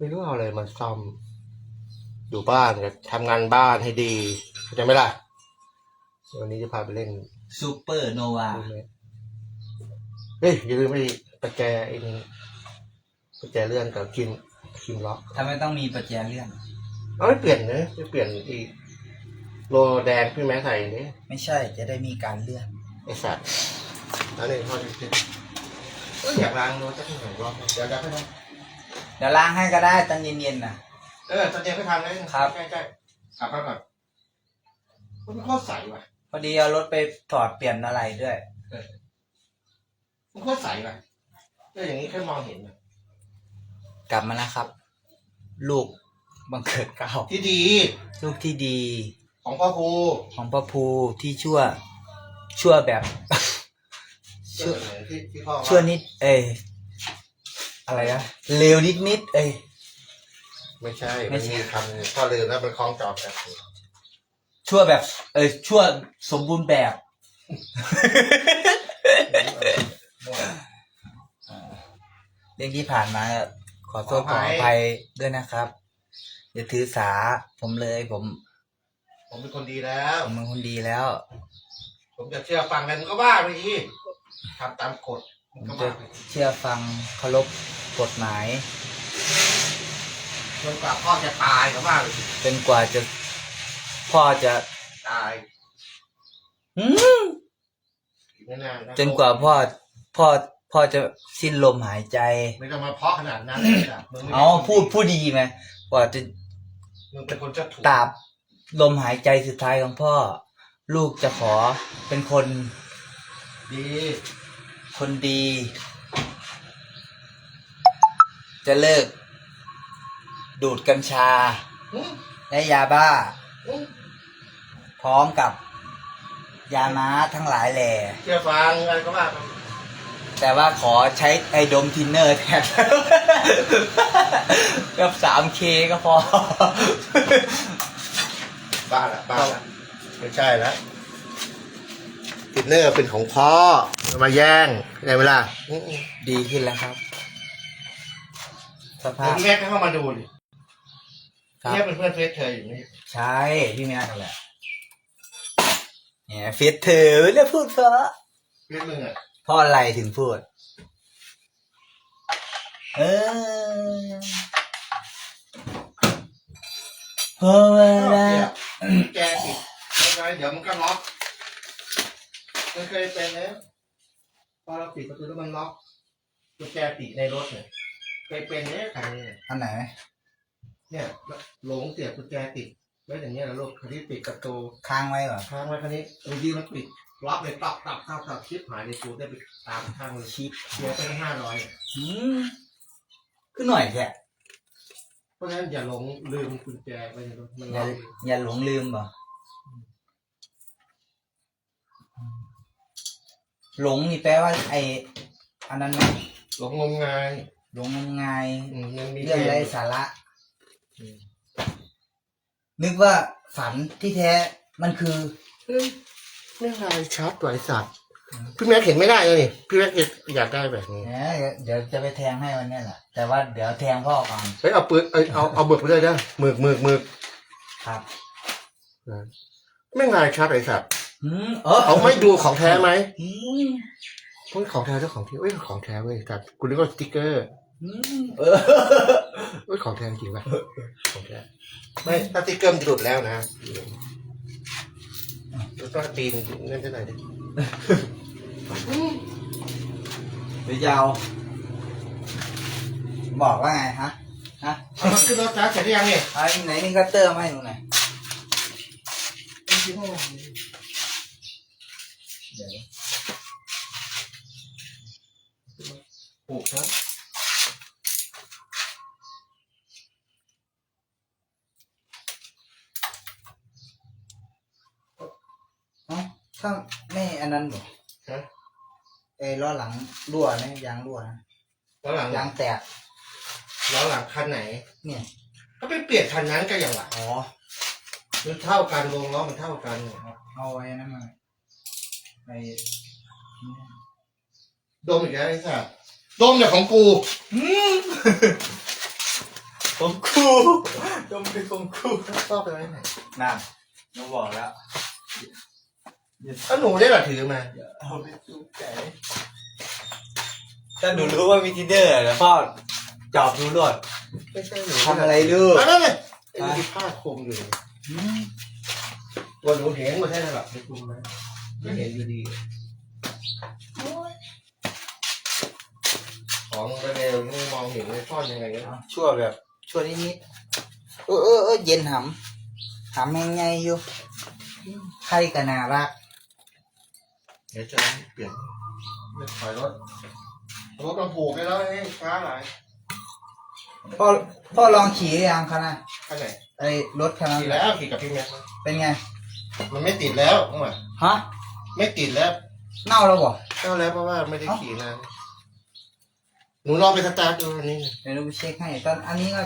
ไม่รู้เอาอะไรมาซ่อม อยู่บ้านก็ทำงานบ้านให้ดีเข้าใจไหมล่ะ วันนี้จะพาไปเล่นซูเปอร์โนวาดูไหมเฮ้ยอย่าลืมไปประแจไอ้นี่ประแจเลื่อนกับคิมคิมล็อกทำไมต้องมีประแจเลื่อนเอาไม่เปลี่ยนนะไม่เปลี่ยนอีกโลแดงพี่แม่ใส่นี่ไม่ใช่จะได้มีการเลื่อนไอสัตว์แล้วนี่พ่อจะเอยอยากล้างรถจะทำหนึ่งรอบเดี๋ยวจะไปทำ เดี๋ยวล้างให้ก็ได้ตอนเย็นๆน่ะ เออตอนเย็นไปทำเลยครับใช่ใช่ขับไปก่อนมันโคตรใสว่ะพอดีเอารถไปถอดเปลี่ยนอะไรด้วย มันโคตรใสว่ะเอออย่างนี้แค่มองเห็นน่ะกลับมาแล้วครับ ลูกบังเกิดเกล้าที่ดีลูกที่ดีของพ่อครูของพ่อภูที่ชั่ว ชั่วแบบชั่วเออที่ที่พ่อว่าชั่วนิด เอย อะไรนะเลวนิดนิดๆเอยไม่ใช่ไม่มันใช่ มีคำหนึ่งพ่อลืมแล้วมันคล้องจอบกันชั่วแบบ เอยชั่วสมบูรณ์แบบ เรื่องที่ผ่านมาขอโทษขออภัยด้วยนะครับ อย่าถือสาผมเลยผมผมเป็นคนดีแล้ว ผมเป็นคนดีแล้ว ผมจะเชื่อฟังอะไรมึงก็ว่าไปทีทำตามกฎผมึงมก็จะว่าไปเชื่อฟังเคารพ กฎหมาย จนกว่าพ่อจะตายก็ว่าไปทีจนกว่าจะพ่อจะตายหืมอีกไม่นานนะจนกว่าพ่อพ่อพ่อจะสิ้นลมหายใจ ไม่ต้องมาเพาะขนาดนั้นเลยจ้ะมึงไม่เอาพูดพูดดีไหมกว่าจะมึงเป็นคนเจะถูกตราบลมหายใจสุดท้ายของพ่อ ลูกจะขอเป็นคนดีคนดี จะเลิก ดูดกัญชาอื้อและยาบ้าอื้อพร้อมกับ ยาม้าทั้งหลายแหล่ เชื่อฟังอะไรก็ว่าไปแต่ว่าขอใช้ไอดมทินเนอร์แทน กับสามเคก็พอ บ้าละบ้าละไม่ใช่แล้วติดเนอร์เป็นของพ่อมาแย่งได้เวลา ดีขึ้นแล้วครับ สผภาพมแยกเข้ามาดูดิครับแยกเป็นเพื่อนเฟซเธออยู่นี่ใช่พี่แม่นั่นแหละเนี่ยเฟซเธอแล้วพูดเพราะเฟซมึงอะเพราะอะไรถึงพูด เออเพราะว่ารัก แกติดแล้วไงเดี๋ยวมันก็ล็อกมันเคยเป็นแล้วพอเราปิดประตูแล้วมันล็อกกุญแจติดในรถเนี่ย เคยเป็นเนี่ยคันนี้เนี่ยอันไหน เนี่ยหลงเสียบกุญแจติดไว้อย่างเงี้ยแล้วลูกคันนี้ปิดประตูค้างไว้เหรอค้างไว้คันนี้เออดีมันปิดล็อกเลยตับตับตับตับชิปหายในกูได้ไปตามข้างเลยชิปเสียไปห้าร้อยอืมขึ้นหน่อยแค่เพราะฉะนั้นอย่าหลงลืมกุญแจไว้ในรถมันอย่าล็อกอย่าหลงลืมบ่หลงนี่แปลว่าไออันนั้นไหมหลงงมงายห ลงงมงายอืมมันมีเรื่องไร้กมสาระ อืมนึกว่าฝันที่แท้มันคือ เฮ้ยไม่ลายชัดไหวสัตว์พี่แม็กเห็นไม่ได้เลยนี่พี่แม็กอยากได้แบบนี้แหมเดี๋ยวจะไปแทงให้วันนี้แหละ แต่ว่าเดี๋ยวแทงพ่อก่อนเฮ้ยเอาปืนเอ้ยเอาเอาเบิกไปเลยนะหมึกหมึกหมึกครับไม่ลายชัดไอสัตว์อืมเออเอาไม่ดูของแท้ไหมอืมพวกของแท้เจ้าของที่เอ้ยของแท้เว้ยสัตว์กูนึกว่าสติ๊กเกอร์อืม เออเอ้ยของแท้จริงป่ะของแท้ไม่ถ้าสติ๊กเกอร์มันจะหลุดแล้วนะแล้วก็ตีนนั่นจะไหนดิเดี๋ยวยาว บอกว่าไงฮะ ฮะเอามาขึ้นรถนะเสร็จหรือยังเนี่ยไอ้ไหนนี่คัตเตอร์มาให้หนูหน่อยเดี๋ยวปลูกนะเอ้าถ้าไม่อันนั้นบอกฮะไอ้ล้อหลังรั่วนะยางรั่วนะแล้วหลังยางแตกแล้วหลังคันไหน เนี่ยก็ไปเปลี่ยนคันนั้นก็อย่างไรอ๋อมันเท่ากันวงล้อมันเท่ากันเอาไว้นั่นมาไอ้ดมอีกแล้วไอ้สัสดมเนี่ยของกูอืมผมครูต้องเป็นผมครูชอบไปไว้ไหนน่ะหนูบอกแล้ว ถ้าหนูได้หรอถือมาเอาไปจูบใจถ้าหนูรู้ว่ามีทินเดอร์แล้วพ่อจอบหนูรวดไม่ใช่หนูทำอะไรลูกมาแล้วเลยไอ้ที่ผ้าคลุมอยู่ตัวหนูเห็นหมดใช่ไหมหรอไม่คลุมไหมไม่เห็นอยู่ดีของเร็วๆนี่มองเห็นเลยซ่อนยังไงกันชั่วแบบชั่วนิดๆเออเออเออเย็นหำหำยังไงอยู่ใครกันน่ารัก เดี๋ยวจะเปลี่ยนไม่ถอยรถรถมันผูกไปแล้วไอ้ช้าหน่อยพ่อพ่อลองขี่หรือยังคะนะข้างไหนไอ้รถคันนั้นขี่แล้วขี่กับพี่แม็กซ์เป็นไงมันไม่ติดแล้วน้องหมาฮะไม่ติดแล้วเน่าแล้วบ่ก็แล้วเพราะว่าไม่ได้ขี่นานหนูลองไปสตาร์ทดูอันนี้เดี๋ยวหนูไปเช็คให้ตอนอันนี้ก็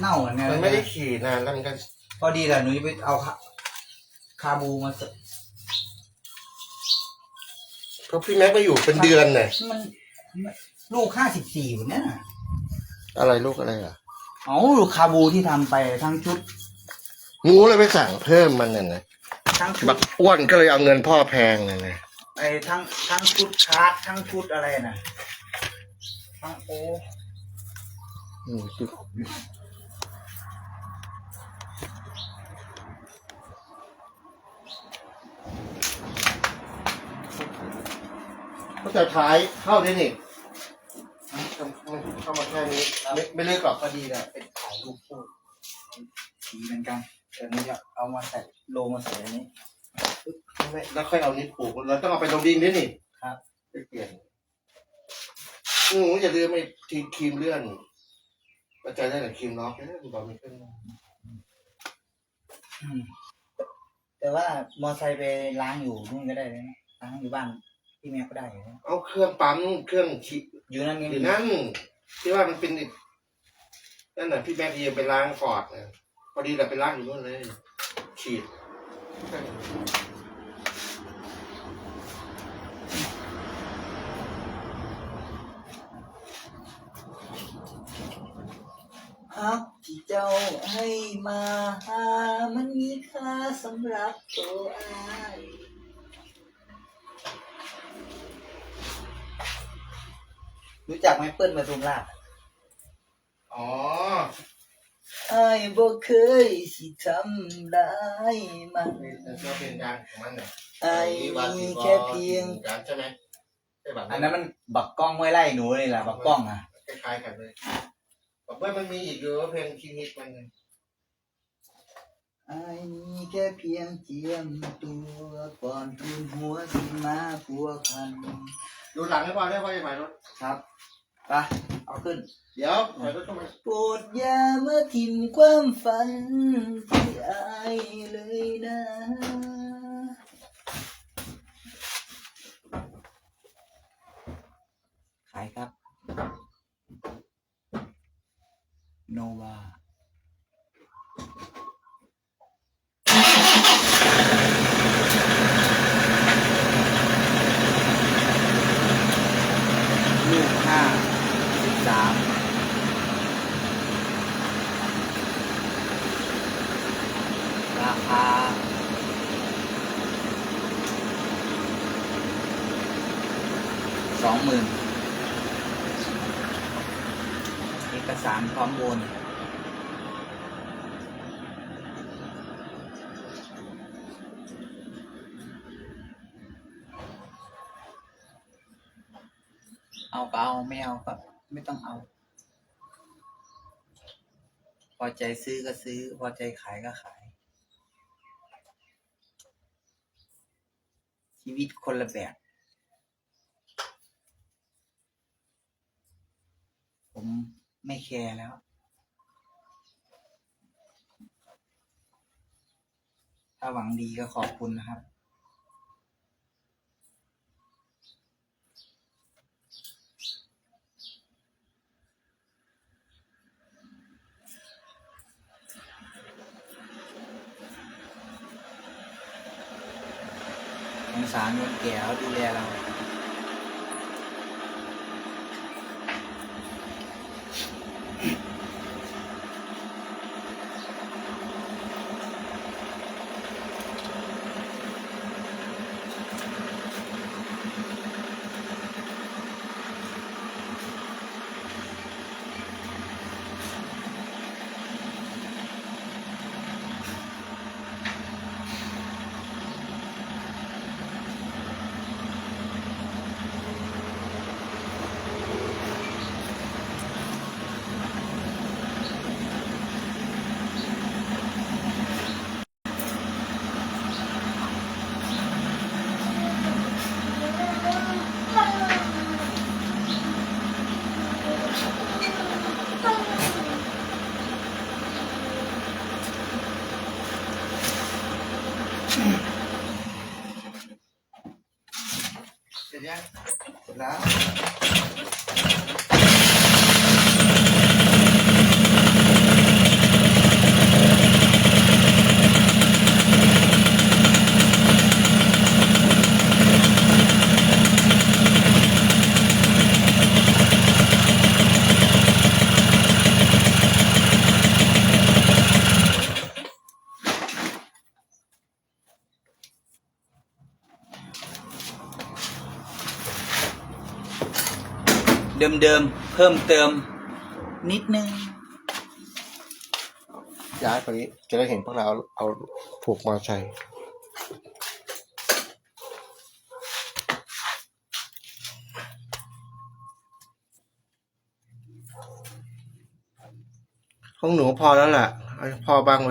เน่าเหมือนกันมันไม่ได้ขี่นานแล้วมันก็พอดีแหละหนูจะไปเอาคาคาบูมาส เพราะพี่แม็กซ์ไปอยู่เป็นเดือนน่ะมันลูกห้าสิบสี่วันนี้น่ะอะไรลูกอะไรอะเอาลูกคาบูที่ทำไปทั้งชุดหนูเลยไปสั่งเพิ่มมันน่ะนะทั้งชุบัดกอ้วนก็เลยเอาเงินพ่อแพงน่ะนะไอ้ทั้งทั้งชุดคาร์ดทั้งชุดอะไรน่ะทั้งโอ้อืม ก็จะท้ายเข้าได้นี่เข้ามาแค่นี้ไม่ไม่เลิกหรอกพอดีแหละเป็นถ่ายรูปคู่สีเหมือนกันแต่หนูจะเอามาใส่โลมาใส่อันนี้ไม่แล้วค่อยเอานี้ผูกเราต้องเอาไปลงดินด้วยนี่ครับ ไปเปลี่ยนหนูอย่าลืมไอ้ทีครีมเลื่อนประจายได้แต่ครีมล็อกนะคุณบอกมีขึ้นมาอืมแต่ว่ามอไซค์ไปล้างอยู่นู่นก็ได้เลยนะล้างอยู่บ้าน พี่แม่ก็ได้อยู่นะเอาเครื่องปั๊มเครื่องฉีดอยู่นั่นนี่อยู่นั่นที่ว่ามันเป็นอีกนั่นน่ะพี่แม็กเอียไปล้างฟอร์ดนะพอดีแต่ไปล้างอยู่นู่นเลยฉีดฮักที่เจ้าให้มาหามันมีค่าสำหรับตัวอาย รู้จักไหมเปิ้ลมาตุมราชอ๋ออายบ่เคยสิทำร้ายมันนี่แต่ก็เป็นการของมันเนี่ยอายมีแค่เพียงการใช่ไหมใช่แบบอันนั้นมันบักกล้องไว้ไล่หนูนี่แหละบักกล้องอะคล้ายๆกันเลยบอกว่ามันมีอีกเยอะเพลงคิมิตมันเนี่ยอายมีแค่เพียงเจียมตัวก่อนทุนหัวสิมาพัวพัน ดูหลังให้พอได้พอจะหมายรถครับไปเอาขึ้น เดี๋ยวหมายรถเข้ามาโปรดอย่ามาทิมความฝันที่อายเลยนะ ขายครับ โนวา ลูกห้าสิบสามราคา สองหมื่นเอกสารพร้อมโอนเอาก็เอาไม่เอาก็ไม่ต้องเอา พอใจซื้อก็ซื้อ พอใจขายก็ขาย ชีวิตคนละแบบ ผมไม่แคร์แล้ว ถ้าหวังดีก็ขอบคุณนะครับ แเดิมๆ เพิ่มเติม นิดนึง ย้ายไปจะได้เห็นพวกเราเอาผูกมาใช้ของหนูพอแล้วแหละพอบ้างไว้